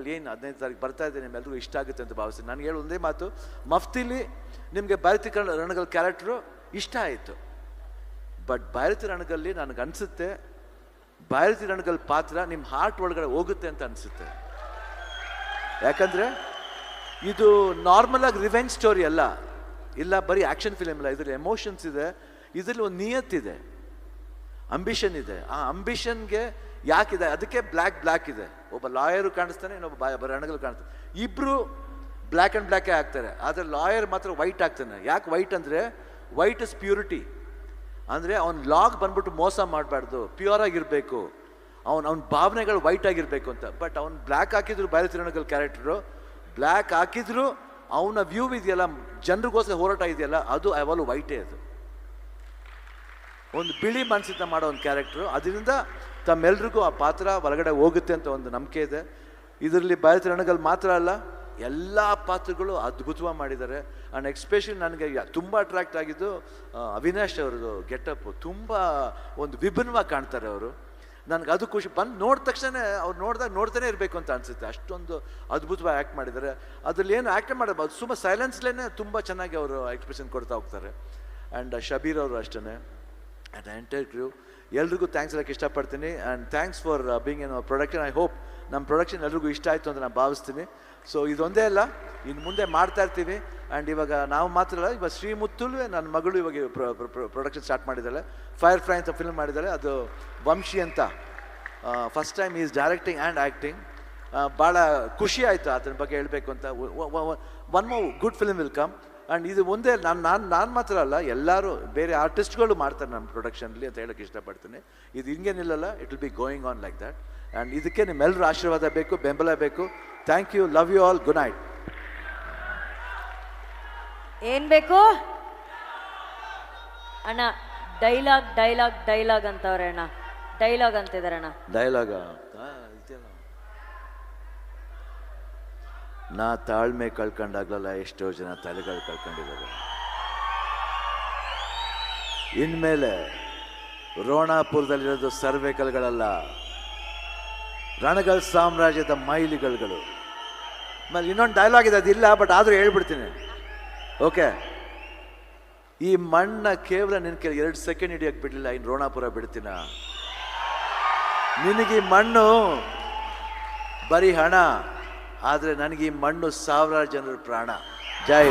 ರಣಗಲ್ಲಿ ಏನು ಹದಿನೈದು ತಾರೀಕು ಬರ್ತಾ ಇದೆ ನಿಮ್ಮೆಲ್ಲರಿಗೂ ಇಷ್ಟ ಆಗುತ್ತೆ ಅಂತ ಭಾವಿಸ್ತೀನಿ. ನಾನು ಹೇಳು ಒಂದೇ ಮಾತು, ಮಫ್ತಿಲಿ ನಿಮಗೆ ಭಾರತಿ ಕಣ ರಣಗಲ್ ಕ್ಯಾರೆಕ್ಟ್ರು ಇಷ್ಟ ಆಯಿತು. ಬಟ್ ಭಾರತಿ ರಣಗಲ್ಲಿ ನನಗೆ ಅನಿಸುತ್ತೆ ಭಾರತಿ ರಣಗಲ್ ಪಾತ್ರ ನಿಮ್ಮ ಹಾರ್ಟ್ ಒಳಗಡೆ ಹೋಗುತ್ತೆ ಅಂತ ಅನಿಸುತ್ತೆ. ಯಾಕಂದರೆ ಇದು ನಾರ್ಮಲ್ ಆಗಿ ರಿವೆಂಜ್ ಸ್ಟೋರಿ ಅಲ್ಲ. ಇಲ್ಲ, ಬರೀ ಆ್ಯಕ್ಷನ್ ಫಿಲಮ್ ಇಲ್ಲ ಇದರಲ್ಲಿ ಎಮೋಷನ್ಸ್ ಇದೆ, ಇದರಲ್ಲಿ ಒಂದು ನಿಯತ್ತಿದೆ. ಅಂಬಿಷನ್ ಇದೆ. ಆ ಅಂಬಿಷನ್ಗೆ ಯಾಕಿದೆ? ಅದಕ್ಕೆ ಬ್ಲ್ಯಾಕ್ ಬ್ಲ್ಯಾಕ್ ಇದೆ. ಒಬ್ಬ ಲಾಯರು ಕಾಣಿಸ್ತಾನೆ, ಇನ್ನೊಬ್ಬ ಬಾ ರಣಗಲ್ ಕಾಣಿಸ್ತಾನೆ. ಇಬ್ಬರು ಬ್ಲ್ಯಾಕ್ ಆ್ಯಂಡ್ ಬ್ಲ್ಯಾಕೇ ಆಗ್ತಾರೆ. ಆದರೆ ಲಾಯರ್ ಮಾತ್ರ ವೈಟ್ ಆಗ್ತಾನೆ. ಯಾಕೆ ವೈಟ್ ಅಂದರೆ ವೈಟ್ ಇಸ್ ಪ್ಯೂರಿಟಿ ಅಂದರೆ ಅವ್ನ ಲಾಗ್ ಬಂದ್ಬಿಟ್ಟು ಮೋಸ ಮಾಡಬಾರ್ದು. ಪ್ಯೂರ್ ಆಗಿರಬೇಕು. ಅವ್ನು, ಅವ್ನ ಭಾವನೆಗಳು ವೈಟ್ ಆಗಿರಬೇಕು ಅಂತ. ಬಟ್ ಅವ್ನು ಬ್ಲ್ಯಾಕ್ ಹಾಕಿದ್ರು ಭಾರತಿ ರಣಗಲ್ ಕ್ಯಾರೆಕ್ಟರು ಬ್ಲ್ಯಾಕ್ ಹಾಕಿದ್ರು, ಅವನ ವ್ಯೂ ಇದೆಯಲ್ಲ, ಜನರಿಗೋಸ್ಕರ ಹೋರಾಟ ಇದೆಯಲ್ಲ, ಅದು ಯಾವಾಗಲೂ ವೈಟೇ ಅದು. ಒಂದು ಬಿಳಿ ಮನಸ್ಸಿಂದ ಮಾಡೋ ಒಂದು ಕ್ಯಾರೆಕ್ಟ್ರು ಅದರಿಂದ ತಮ್ಮೆಲ್ರಿಗೂ ಆ ಪಾತ್ರ ಒಳಗಡೆ ಹೋಗುತ್ತೆ ಅಂತ ಒಂದು ನಂಬಿಕೆ ಇದೆ. ಇದರಲ್ಲಿ ಭಾರತ ರಣಗಲ್ ಮಾತ್ರ ಅಲ್ಲ, ಎಲ್ಲ ಪಾತ್ರಗಳು ಅದ್ಭುತವಾಗಿ ಮಾಡಿದ್ದಾರೆ. ಆ್ಯಂಡ್ ಎಕ್ಸ್ಪ್ರೆಷನ್ ನನಗೆ ತುಂಬ ಅಟ್ರಾಕ್ಟ್ ಆಗಿದ್ದು ಅವಿನಾಶ್ ಅವ್ರದ್ದು ಗೆಟಪ್. ತುಂಬ ಒಂದು ವಿಭಿನ್ನವಾಗಿ ಕಾಣ್ತಾರೆ ಅವರು. ನನಗೆ ಅದು ಖುಷಿ. ಬಂದು ನೋಡಿದ ತಕ್ಷಣ ಅವ್ರು ನೋಡಿದಾಗ ನೋಡ್ತಾನೆ ಇರಬೇಕು ಅಂತ ಅನಿಸುತ್ತೆ. ಅಷ್ಟೊಂದು ಅದ್ಭುತವಾಗಿ ಆ್ಯಕ್ಟ್ ಮಾಡಿದ್ದಾರೆ. ಅದರಲ್ಲಿ ಏನು ಆ್ಯಕ್ಟ್ ಮಾಡಬಾರ್ದು. ಸುಮ್ಮ ಸೈಲೆನ್ಸ್ಲೇ ತುಂಬ ಚೆನ್ನಾಗಿ ಅವರು ಎಕ್ಸ್ಪ್ರೆಷನ್ ಕೊಡ್ತಾ ಹೋಗ್ತಾರೆ. ಆ್ಯಂಡ್ ಶಬೀರ್ ಅವರು ಅಷ್ಟೇ ಆ್ಯಂಡ್ ಎಂಟೈರ್ ಕ್ರೂ ಎಲ್ರಿಗೂ ಥ್ಯಾಂಕ್ಸ್ ಹೇಳಕ್ಕೆ ಇಷ್ಟಪಡ್ತೀನಿ. And thanks for being an production I hope ನಮ್ಮ ಪ್ರೊಡಕ್ಷನ್ ಎಲ್ರಿಗೂ ಇಷ್ಟ ಆಯಿತು ಅಂತ ನಾನು ಭಾವಿಸ್ತೀನಿ. ಸೊ ಇದೊಂದೇ ಅಲ್ಲ ಇನ್ನು ಮುಂದೆ ಮಾಡ್ತಾ ಇರ್ತೀವಿ. ಆ್ಯಂಡ್ ಇವಾಗ ನಾವು ಮಾತ್ರ ಅಲ್ಲ, ಇವಾಗ ಶ್ರೀಮುತ್ತುಲು ನನ್ನ ಮಗಳು ಇವಾಗ ಪ್ರೊಡಕ್ಷನ್ ಸ್ಟಾರ್ಟ್ ಮಾಡಿದ್ದಾಳೆ. ಫೈರ್ ಫ್ರೈ ಅಂತ ಫಿಲ್ಮ್ ಮಾಡಿದ್ದಾಳೆ. ಅದು ವಂಶಿ ಅಂತ. First time is directing and acting ಭಾಳ ಖುಷಿ ಆಯಿತು ಅದರ ಬಗ್ಗೆ ಹೇಳಬೇಕು ಅಂತ. One more good film will come and ಇದು ಮುಂದೆ ನಾನು ನಾನು ನಾನು ಮಾತ್ರ ಅಲ್ಲ ಎಲ್ಲರೂ ಬೇರೆ ಆರ್ಟಿಸ್ಟ್ಗಳು ಮಾಡ್ತಾರೆ ನಮ್ಮ ಪ್ರೊಡಕ್ಷನಲ್ಲಿ ಅಂತ ಹೇಳೋಕ್ಕೆ ಇಷ್ಟಪಡ್ತೀನಿ. ಇದು ಹಿಂಗೇನಿಲ್ಲಲ್ಲ it will be going on like that and ಇದಕ್ಕೆ ನಿಮ್ಮೆಲ್ಲರೂ ಆಶೀರ್ವಾದ ಬೇಕು ಬೆಂಬಲ ಬೇಕು. Thank you love you all good night ಏನು ಬೇಕು? ಅಣ್ಣ ಡೈಲಾಗ್ ಡೈಲಾಗ್ ಡೈಲಾಗ್ ಅಂತವ್ರೆ ಅಣ್ಣ. ಡೈಲಾಗ್ ಅಂತಿದ್ದಾರೆ ಅಣ್ಣ. ಡೈಲಾಗ ನಾ ತಾಳ್ಮೆ ಕಳ್ಕೊಂಡಾಗ್ಲಲ್ಲ ಎಷ್ಟೋ ಜನ ತಲೆಗಳು ಕಳ್ಕೊಂಡಿದ್ದಾರೆ. ಇನ್ಮೇಲೆ ರೋಣಾಪುರದಲ್ಲಿರೋದು ಸರ್ವೇಕಲ್ಗಳಲ್ಲ ರಣಗಲ್ ಸಾಮ್ರಾಜ್ಯದ ಮೈಲಿಗಲ್ಗಳು. ಆಮೇಲೆ ಇನ್ನೊಂದು ಡೈಲಾಗ್ ಇದೆ, ಅದಿಲ್ಲ ಬಟ್ ಆದರೂ ಹೇಳ್ಬಿಡ್ತೀನಿ. ಓಕೆ ಈ ಮಣ್ಣ ಕೇವಲ ನಿನ್ನ ಕೆಲ ಎರಡು ಸೆಕೆಂಡ್ ಹಿಡಿಯಕ್ಕೆ ಬಿಡಲಿಲ್ಲ ಇನ್ನು ರೋಣಾಪುರ ಬಿಡ್ತೀನ? ನಿನಗೆ ಮಣ್ಣು ಬರೀ ಹಣ. ಆದರೆ ನನಗೆ ಈ ಮಣ್ಣು ಸಾವಿರಾರು ಜನರ ಪ್ರಾಣ ಜೈ.